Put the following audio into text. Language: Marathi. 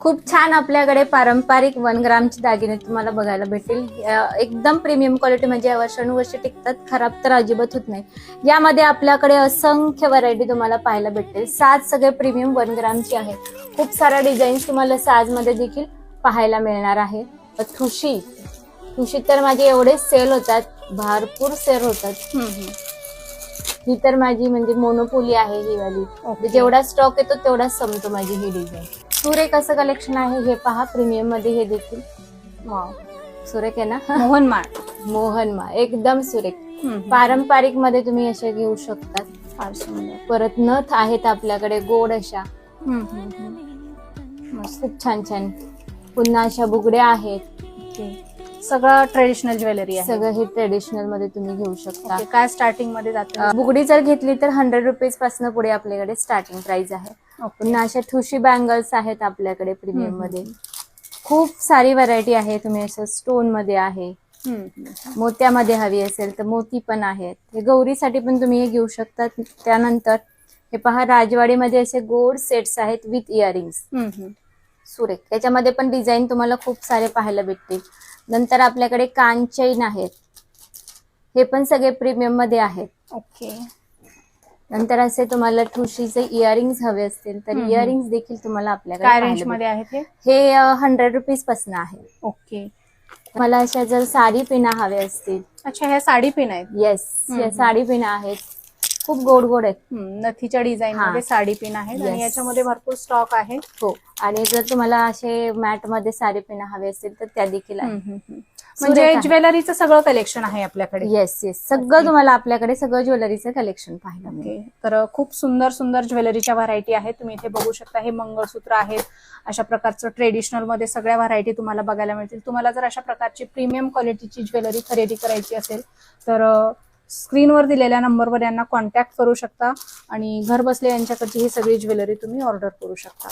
खूप छान आपल्याकडे पारंपरिक वन ग्रामचे दागिने तुम्हाला बघायला भेटतील. एकदम प्रीमियम क्वालिटी म्हणजे वर्षानुवर्ष टिकतात खराब तर अजिबात होत नाही. यामध्ये आपल्याकडे असंख्य व्हरायटी तुम्हाला पाहायला भेटतील. साज सगळे प्रीमियम वन ग्रामचे आहे खूप साऱ्या डिझाईन्स तुम्हाला साजमध्ये देखील पाहायला मिळणार आहे. ठुशी ठुशी तर माझे एवढे सेल होतात भरपूर सेल होतात. ही तर माझी म्हणजे मोनोपोली आहे ही वाली. जेवढा स्टॉक येतो तेवढाच संपतो माझी ही डिझाईन सुरेख असं कलेक्शन आहे हे पहा प्रीमियममध्ये हे देखील. सुरेख आहे ना? मोहनमाळ मोहनमा एकदम सुरेख. पारंपरिकमध्ये तुम्ही असे घेऊ शकतात. फार सुंदर. परत नथ आहेत आपल्याकडे गोड अशा. खूप छान छान. पुन्हा अशा बुगड्या आहेत. सगळं ट्रेडिशनल ज्वेलरी आहे. सगळं हे ट्रेडिशनलमध्ये तुम्ही घेऊ शकता. ओके, काय स्टार्टिंगमध्ये जाते? बुगडी जर घेतली तर हंड्रेड रुपीजपासून पुढे आपल्याकडे स्टार्टिंग प्राइस आहे. ओके. पुन्हा अशा ठुशी बँगल्स आहेत आपल्याकडे प्रीमियम हम्म. मध्ये. खूप सारी व्हरायटी आहे. तुम्ही असं स्टोनमध्ये आहे. हम्म. मोत्यामध्ये हवी असेल तर मोती पण आहेत. हे गौरीसाठी पण तुम्ही हे घेऊ शकता. त्यानंतर हे पहा राजवाडीमध्ये असे गोड सेट्स आहेत विथ इयरिंग्स हम्म. सुरेख. त्याच्यामध्ये पण डिझाईन तुम्हाला खूप सारे पाहायला भेटतील. नंतर आपल्याकडे कान चैन आहेत. हे पण सगळे प्रीमियममध्ये आहेत. ओके. नंतर असे तुम्हाला ठुशीचे इयरिंग्स हवे असतील तर हम्म. इयरिंग्स देखील तुम्हाला आपल्याकडे मध्ये आहेत हे? हंड्रेड रुपीजपासून आहे. ओके. मला अशा जर साडी पिना हवे असतील. अच्छा ह्या साडी पिन आहेत. येस हम्म. साडी पिना आहेत. खूप गोड गोड आहेत. नथीच्या डिझाईन हा. मध्ये साडी पिन आहेत आणि. याच्यामध्ये भरपूर स्टॉक आहे. हो. आणि जर तुम्हाला असे मॅटमध्ये साडी पिना हवे असतील तर त्या देखील हम्म, आहेत. हम्म, हम्म. म्हणजे सुरेख. आहे. ज्वेलरीचं सगळं कलेक्शन आहे आपल्याकडे. येस येस सगळं तुम्हाला आपल्याकडे सगळं ज्वेलरीचं कलेक्शन पाहायला मिळेल. ओके तर खूप सुंदर सुंदर ज्वेलरीच्या व्हरायटी आहेत. तुम्ही इथे बघू शकता हे मंगळसूत्र आहेत. अशा प्रकारचं ट्रेडिशनलमध्ये सगळ्या व्हरायटी तुम्हाला बघायला मिळतील. तुम्हाला जर अशा प्रकारची प्रीमियम क्वालिटीची ज्वेलरी खरेदी करायची असेल तर स्क्रीनवर दिलेल्या नंबरवर यांना कॉन्टॅक्ट करू शकता आणि घर बसल्या यांच्याकडची ही सगळी ज्वेलरी तुम्ही ऑर्डर करू शकता.